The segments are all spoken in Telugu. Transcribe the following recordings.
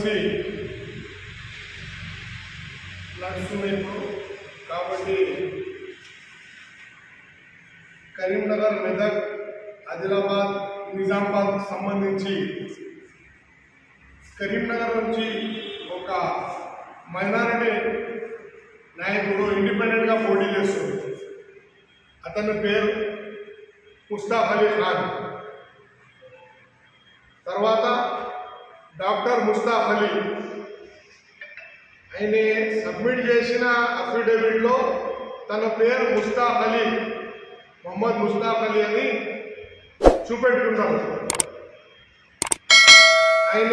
మంచి ప్లాంట్స్ ఉన్నాయి ఇప్పుడు. కాబట్టి కరీంనగర్ మెదక్ ఆదిలాబాద్ నిజామాబాద్ సంబంధించి కరీంనగర్ నుంచి ఒక మైనారిటీ నాయకుడు ఇండిపెండెంట్గా పోటీ చేస్తుంది. అతని పేరు ముస్తాఫ్ అలీ ఖాన్. తర్వాత డాక్టర్ ముస్తాఫ్ అలీ. ఆయన సబ్మిట్ చేసిన అఫిడవిట్లో తన పేరు ముస్తాఫ్ అలీ. మొహమ్మద్ ముస్తాఫ్ అలీ అని చూపెట్టుకున్నాడు. ఆయన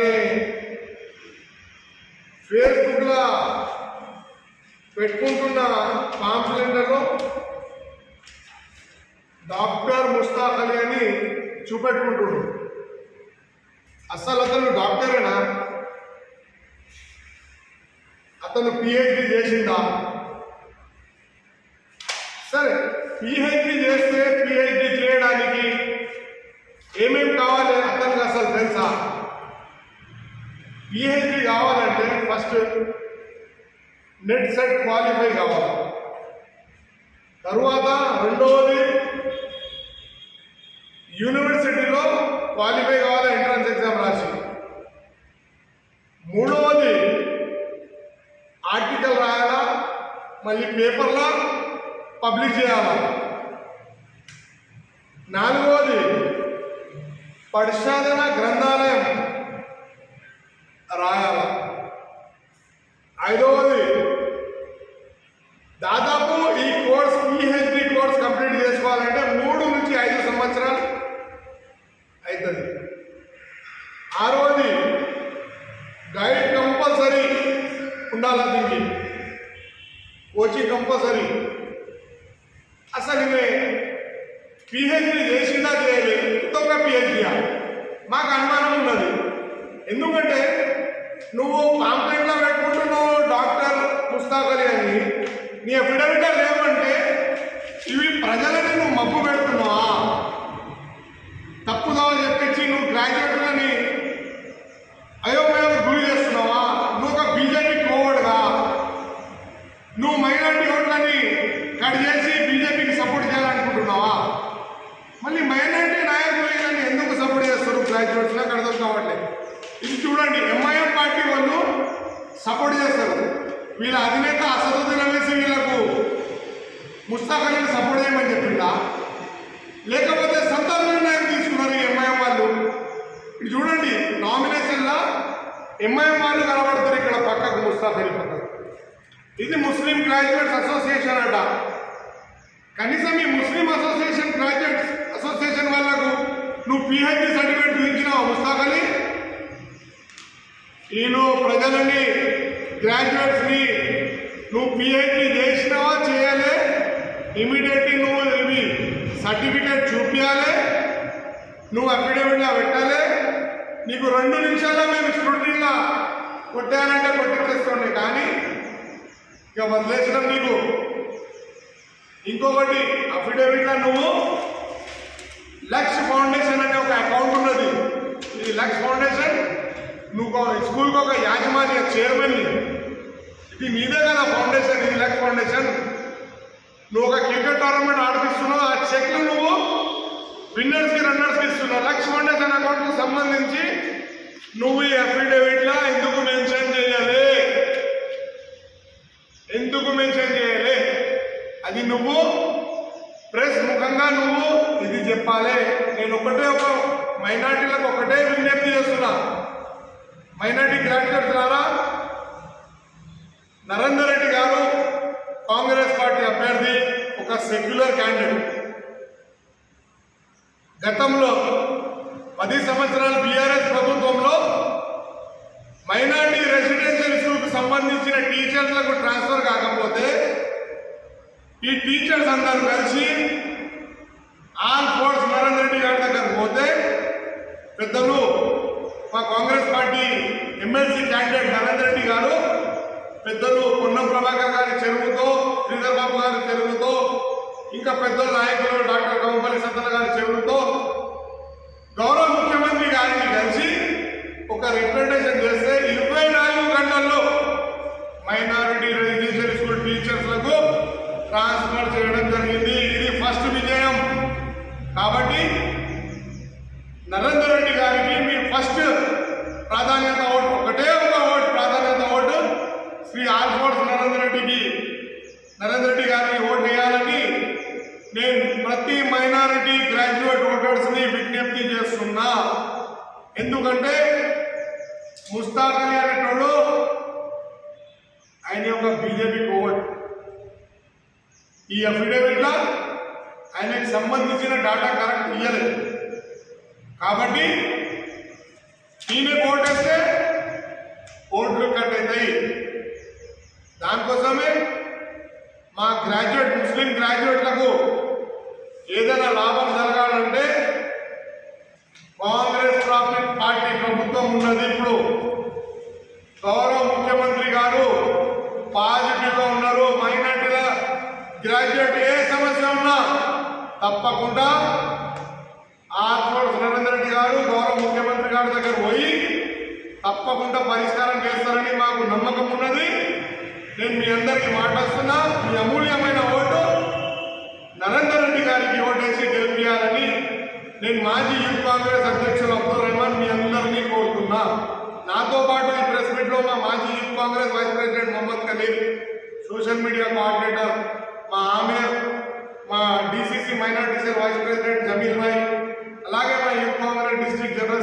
ఫేస్బుక్లో పెట్టుకుంటున్న పాంప్లెట్లలో డాక్టర్ ముస్తాఫ్ అలీ అని చూపెట్టుకుంటున్నాడు. అసలు డాక్టరేనా? అతను పిహెచ్డి చేసిందా సరే పిహెచ్డి చేస్తే పిహెచ్డి చేయడానికి ఏమేమి కావాలి అతనికి అసలు తెలుసా? పిహెచ్డి కావాలంటే ఫస్ట్ నెట్ సెట్ క్వాలిఫై కావాలి. తరువాత రెండవది పేపర్లో పబ్లిష్ చేయాలా? నాలుగవది పరిశోధన గ్రంథాలయం రాయాల? ఐదవది దాదాపు ఈ కోర్స్ పిహెచ్డి కోర్స్ కంప్లీట్ చేసుకోవాలంటే మూడు నుంచి ఐదు సంవత్సరాలు కోచింగ్ కంపల్సరీ. అసలు ఈమె పిహెచ్డి చేసిందా చేయలేదు ఉత్తమ పిహెచ్డియా మాకు అనుమానం ఉన్నది. ఎందుకంటే నువ్వు పాంప్లెట్లో పెట్టుకుంటున్నావు డాక్టర్ ముస్తాక్ అని. నీ అఫిడవిట్ లేవంటే ఇవి ప్రజలని నువ్వు మబ్బు పెడుతున్నావా తప్పుదో చెప్పించి నువ్వు గ్రాడ్యుయేట్లని అయోమయం గురి చేస్తున్నావా నువ్వు ఒక బీజేపీ కోవడుగా నువ్వు మైనార్టీ ఓట్లని కట్ చేసి బీజేపీకి సపోర్ట్ చేయాలనుకుంటున్నావా మళ్ళీ మైనార్టీ నాయకులు వీళ్ళని ఎందుకు సపోర్ట్ చేస్తారు గ్రాడ్యుయేట్స్ నాకు అర్థం కావట్లేదు ఇది చూడండి ఎంఐఎం పార్టీ వాళ్ళు సపోర్ట్ చేస్తారు. వీళ్ళ అధినేత అసదుద్దీన్ అనేసి వీళ్ళకు ముస్తాక్ అలీని సపోర్ట్ చేయమని చెప్పిందా? లేకపోతే సొంత నిర్ణయం తీసుకున్నారు ఎంఐఎం వాళ్ళు. ఇది చూడండి నామినేషన్లో ఎంఐఎం వాళ్ళు కనబడతారు ఇక్కడ పక్కకు ముస్తాక్ అలీ పక్కకు. ఇది ముస్లిం గ్రాడ్యుయేట్స్ అసోసియేషన్ అంట. కనీసం ఈ ముస్లిం అసోసియేషన్ గ్రాడ్యుయేట్స్ అసోసియేషన్ వాళ్ళకు నువ్వు పిహెచ్డి సర్టిఫికేట్ చూపించినావు ముస్తాక్ అలీ? నేను ప్రజలని గ్రాడ్యుయేట్స్ని నువ్వు పిహెచ్డి చేసినావా చేయాలి? ఇమీడియట్లీ నువ్వు ఇవి సర్టిఫికేట్ చూపించాలి నువ్వు అఫిడవిట్లో పెట్టాలి? నీకు రెండు నిమిషాల్లో మేము స్క్రూటీలో కొట్టానంటే కొట్టించేస్తుండే కానీ ఇక వదిలేసినాం నీకు. ఇంకొకటి అఫిడవిట్లో నువ్వు లక్స్ ఫౌండేషన్ అనే ఒక అకౌంట్ ఉన్నది. ఇది లక్స్ ఫౌండేషన్. నువ్వు స్కూల్కి ఒక యాజమాన్య చైర్మన్ని ఇది నీదే కదా ఫౌండేషన్ ఇది లెక్ ఫౌండేషన్. నువ్వు ఒక క్రికెట్ టోర్నమెంట్ ఆడిపిస్తున్నావు ఆ చెక్లు నువ్వు విన్నర్స్కి రన్నర్స్కి రన్నర్స్ ఇస్తున్నావు. లక్స్ ఫౌండేషన్ అకౌంట్కి సంబంధించి నువ్వు ఈ అఫిడవిట్లా ఎందుకు మెన్షన్ చేయాలి? ఎందుకు మెన్షన్ చేయాలి? అది నువ్వు ప్రెస్ ముఖంగా నువ్వు ఇది చెప్పాలి. నేను ఒకటే ఒక మైనార్టీలకు ఒకటే విజ్ఞప్తి చేస్తున్నా. మైనార్టీ గ్రాడ్యుయేట్స్ ద్వారా నరేందర్ రెడ్డి గారు కాంగ్రెస్ పార్టీ అభ్యర్థి ఒక సెక్యులర్ క్యాండిడేట్. గతంలో పది సంవత్సరాలు బీఆర్ఎస్ ప్రభుత్వంలో మైనార్టీ రెసిడెన్షియల్ స్కూల్కు సంబంధించిన టీచర్లకు ట్రాన్స్ఫర్ కాకపోతే ఈ టీచర్స్ అందరూ కలిసి ఆల్ ఫోర్స్ నరేందర్ రెడ్డి గారి దగ్గరకు పోతే పెద్దలు కాబట్టి ఎమ్మెల్సీ క్యాండిడేట్ నరేందర్ రెడ్డి గారు పెద్దలు పొన్నం ప్రభాకర్ గారి చెరువుతో శ్రీధర్బాబు గారి చెరువుతో ఇంకా పెద్ద నాయకులు డాక్టర్ కంపల్లి సత్తల గారి చెరువుతో గౌరవ ముఖ్యమంత్రి గారిని కలిసి ఒక రిప్రజెంటేషన్ చేస్తే ఇరవై నాలుగు గంటల్లో మైనారిటీ రెసిడెన్షియల్ స్కూల్ టీచర్స్లకు ట్రాన్స్ఫర్ చేయడం జరిగింది. ఇది ఫస్ట్ విజయం. కాబట్టి నరేందర్ రెడ్డి గారికి మీరు ఫస్ట్ ప్రాధాన్యత ఓటు ఒకటే ఒక ఓటు ప్రాధాన్యత ఓటు శ్రీ ఆల్ఫోర్స్ నరేంద్ర రెడ్డికి. నరేంద్ర రెడ్డి గారికి ఓటు వేయాలని నేను ప్రతి మైనారిటీ గ్రాడ్యుయేట్ ఓటర్స్ని విజ్ఞప్తి చేస్తున్నా. ఎందుకంటే ముస్తాక్ అలీ అనేటోడు ఆయన యొక్క బీజేపీ కోవట్ ఈ అఫిడవిట్లో ఆయనకి సంబంధించిన డాటా కరెక్ట్ ఇయ్యలేదు. కాబట్టి ఈయన ఓటేస్తే ఓట్లు కట్ అవుతాయి. దానికోసమే మా గ్రాడ్యుయేట్ ముస్లిం గ్రాడ్యుయేట్లకు ఏదైనా లాభం జరగాలంటే కాంగ్రెస్ పార్టీ- పార్టీ ప్రభుత్వం ఉన్నది ఇప్పుడు. గౌరవ ముఖ్యమంత్రి గారు పాజిటివ్గా ఉన్నారు మైనార్టీల గ్రాడ్యుయేట్ ఏ సమస్య ఉన్నా తప్పకుండా ఆర్ఫోర్స్ నరేంద్ర రెడ్డి గారు గౌరవ ముఖ్యమంత్రి గారి దగ్గర పోయి తప్పకుండా పరిష్కారం చేస్తారని మాకు నమ్మకం ఉన్నది. నేను మీ అందరికీ మాట్లాడుతున్నా మీ అమూల్యమైన ఓటు నరేందర్ రెడ్డి గారికి ఓటేసి గెలిపించాలని నేను మాజీ యూత్ కాంగ్రెస్ అధ్యక్షులు అబ్దుల్ రెహమాన్ మీ అందరినీ కోరుతున్నా. నాతో పాటు ఈ ప్రెస్ మీట్లో మా మాజీ youth congress vice president Mohammed Khalil social media coordinator మా ఆమె మా DCC minority cell vice president Jameel భాయ్ అలాగే మన యూత్ కాంగ్రెస్ డిస్ట్రిక్ట్ జనరల్